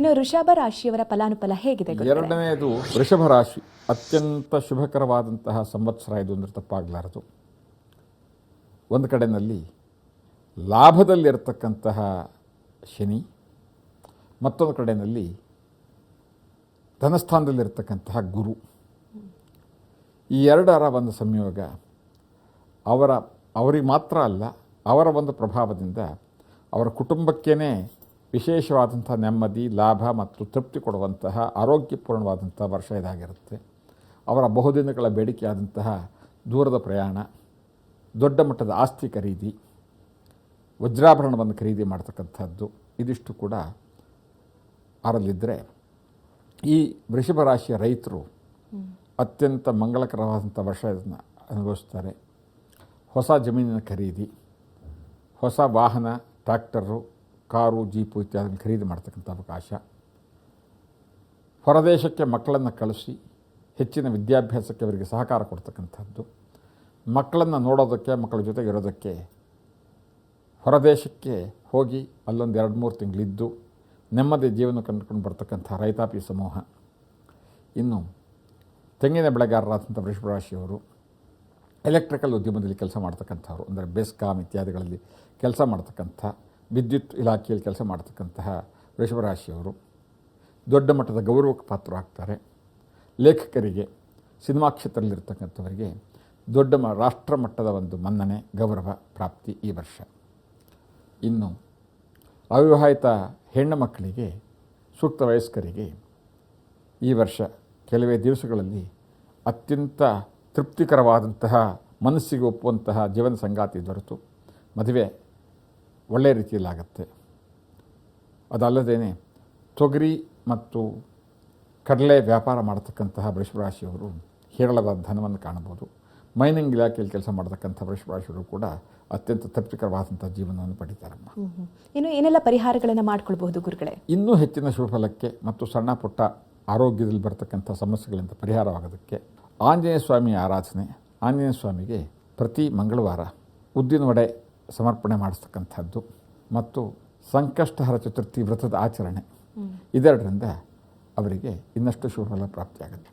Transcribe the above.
ಇನ್ನು ಋಷಭ ರಾಶಿಯವರ ಫಲಾನುಫಲ ಹೇಗಿದೆ? ಎರಡನೆಯದು ವೃಷಭ ರಾಶಿ ಅತ್ಯಂತ ಶುಭಕರವಾದಂತಹ ಸಂವತ್ಸರ ಇದು ಅಂದರೆ ತಪ್ಪಾಗಲಾರದು ಒಂದು ಕಡೆಯಲ್ಲಿ ಲಾಭದಲ್ಲಿರತಕ್ಕಂತಹ ಶನಿ, ಮತ್ತೊಂದು ಕಡೆಯಲ್ಲಿ ಧನಸ್ಥಾನದಲ್ಲಿರ್ತಕ್ಕಂತಹ ಗುರು ಈ ಎರಡರ ಒಂದು ಸಂಯೋಗ ಅವರ, ಅವರಿಗೆ ಮಾತ್ರ ಅಲ್ಲ, ಅವರ ಒಂದು ಪ್ರಭಾವದಿಂದ ಅವರ ಕುಟುಂಬಕ್ಕೇ ವಿಶೇಷವಾದಂಥ ನೆಮ್ಮದಿ, ಲಾಭ ಮತ್ತು ತೃಪ್ತಿ ಕೊಡುವಂತಹ ಆರೋಗ್ಯಪೂರ್ಣವಾದಂಥ ವರ್ಷ ಇದಾಗಿರುತ್ತೆ. ಅವರ ಬಹುದಿನಗಳ ಬೇಡಿಕೆಯಾದಂತಹ ದೂರದ ಪ್ರಯಾಣ, ದೊಡ್ಡ ಮಟ್ಟದ ಆಸ್ತಿ ಖರೀದಿ, ವಜ್ರಾಭರಣವನ್ನು ಖರೀದಿ ಮಾಡ್ತಕ್ಕಂಥದ್ದು ಇದಿಷ್ಟು ಕೂಡ ಅರಲ್ಲಿದ್ದರೆ ಈ ವೃಷಭ ರಾಶಿಯ ರೈತರು ಅತ್ಯಂತ ಮಂಗಳಕರವಾದಂಥ ವರ್ಷ ಇದನ್ನು ಅನುಭವಿಸ್ತಾರೆ. ಹೊಸ ಜಮೀನಿನ ಖರೀದಿ, ಹೊಸ ವಾಹನ, ಟ್ರ್ಯಾಕ್ಟರು ಕಾರು, ಜೀಪು ಇತ್ಯಾದಿ ಖರೀದಿ ಮಾಡ್ತಕ್ಕಂಥ ಅವಕಾಶ. ಹೊರದೇಶಕ್ಕೆ ಮಕ್ಕಳನ್ನು ಕಳಿಸಿ, ಹೆಚ್ಚಿನ ವಿದ್ಯಾಭ್ಯಾಸಕ್ಕೆ ಅವರಿಗೆ ಸಹಕಾರ ಕೊಡ್ತಕ್ಕಂಥದ್ದು. ಮಕ್ಕಳನ್ನು ನೋಡೋದಕ್ಕೆ, ಮಕ್ಕಳ ಜೊತೆಗೆ ಇರೋದಕ್ಕೆ, ಹೊರದೇಶಕ್ಕೆ ಹೋಗಿ ಅಲ್ಲೊಂದು ಎರಡು ಮೂರು ತಿಂಗಳಿದ್ದು ನೆಮ್ಮದಿ ಜೀವನ ಕಂಡುಕೊಂಡು ಬರ್ತಕ್ಕಂಥ ರೈತಾಪಿ ಸಮೂಹ. ಇನ್ನು ತೆಂಗಿನ ಬೆಳೆಗಾರರಾದಂಥ ವೃಷಭರಾಶಿಯವರು ಎಲೆಕ್ಟ್ರಿಕಲ್ ಉದ್ಯಮದಲ್ಲಿ ಕೆಲಸ ಮಾಡ್ತಕ್ಕಂಥವ್ರು, ಅಂದರೆ ಬೆಸ್ಕಾಮ್ ಇತ್ಯಾದಿಗಳಲ್ಲಿ ಕೆಲಸ ಮಾಡ್ತಕ್ಕಂಥ ವಿದ್ಯುತ್ ಇಲಾಖೆಯಲ್ಲಿ ಕೆಲಸ ಮಾಡ್ತಕ್ಕಂತಹ ವೃಷಭರಾಶಿಯವರು ದೊಡ್ಡ ಮಟ್ಟದ ಗೌರವಕ್ಕೆ ಪಾತ್ರರಾಗ್ತಾರೆ. ಲೇಖಕರಿಗೆ, ಸಿನಿಮಾ ಕ್ಷೇತ್ರದಲ್ಲಿರ್ತಕ್ಕಂಥವರಿಗೆ ದೊಡ್ಡ ಮ, ರಾಷ್ಟ್ರ ಮಟ್ಟದ ಒಂದು ಮನ್ನಣೆ, ಗೌರವ ಪ್ರಾಪ್ತಿ ಈ ವರ್ಷ. ಇನ್ನು ಅವಿವಾಹಿತ ಹೆಣ್ಣು ಮಕ್ಕಳಿಗೆ, ಸೂಕ್ತ ವಯಸ್ಕರಿಗೆ ಈ ವರ್ಷ ಕೆಲವೇ ದಿವಸಗಳಲ್ಲಿ ಅತ್ಯಂತ ತೃಪ್ತಿಕರವಾದಂತಹ, ಮನಸ್ಸಿಗೆ ಒಪ್ಪುವಂತಹ ಜೀವನ ಸಂಗಾತಿ ದೊರೆತು. ಮದುವೆ ಒಳ್ಳೆಯ ರೀತಿಯಲ್ಲಾಗತ್ತೆ. ಅದಲ್ಲದೇ ತೊಗರಿ ಮತ್ತು ಕಡಲೆ ವ್ಯಾಪಾರ ಮಾಡತಕ್ಕಂತಹ ವೃಷಭರಾಶಿಯವರು ಹೇರಳವಾದ ಧನವನ್ನು ಕಾಣಬಹುದು. ಮೈನಿಂಗ್ ಇಲಾಖೆಯಲ್ಲಿ ಕೆಲಸ ಮಾಡತಕ್ಕಂಥ ವೃಷಭರಾಶಿಯವರು ಕೂಡ ಅತ್ಯಂತ ತೃಪ್ತಿಕರವಾದಂಥ ಜೀವನವನ್ನು ಪಡಿತಾರಮ್ಮ. ಇನ್ನು ಏನೆಲ್ಲ ಪರಿಹಾರಗಳನ್ನು ಮಾಡಿಕೊಳ್ಬಹುದು ಗುರುಗಳೇ? ಇನ್ನೂ ಹೆಚ್ಚಿನ ಶುಭಫಲಕ್ಕೆ ಮತ್ತು ಸಣ್ಣ ಪುಟ್ಟ ಆರೋಗ್ಯದಲ್ಲಿ ಬರತಕ್ಕಂಥ ಸಮಸ್ಯೆಗಳಿಂದ ಪರಿಹಾರವಾಗೋದಕ್ಕೆ ಆಂಜನೇಯ ಸ್ವಾಮಿಯ ಆರಾಧನೆ ಆಂಜನೇಯ ಸ್ವಾಮಿಗೆ ಪ್ರತಿ ಮಂಗಳವಾರ ಉದ್ದಿನ ವಡೆ ಸಮರ್ಪಣೆ ಮಾಡಿಸ್ತಕ್ಕಂಥದ್ದು ಮತ್ತು ಸಂಕಷ್ಟಹರ ಚತುರ್ಥಿ ವ್ರತದ ಆಚರಣೆ ಇದೆರಡರಿಂದ ಅವರಿಗೆ ಇನ್ನಷ್ಟು ಶುಭಫಲ ಪ್ರಾಪ್ತಿಯಾಗುತ್ತೆ.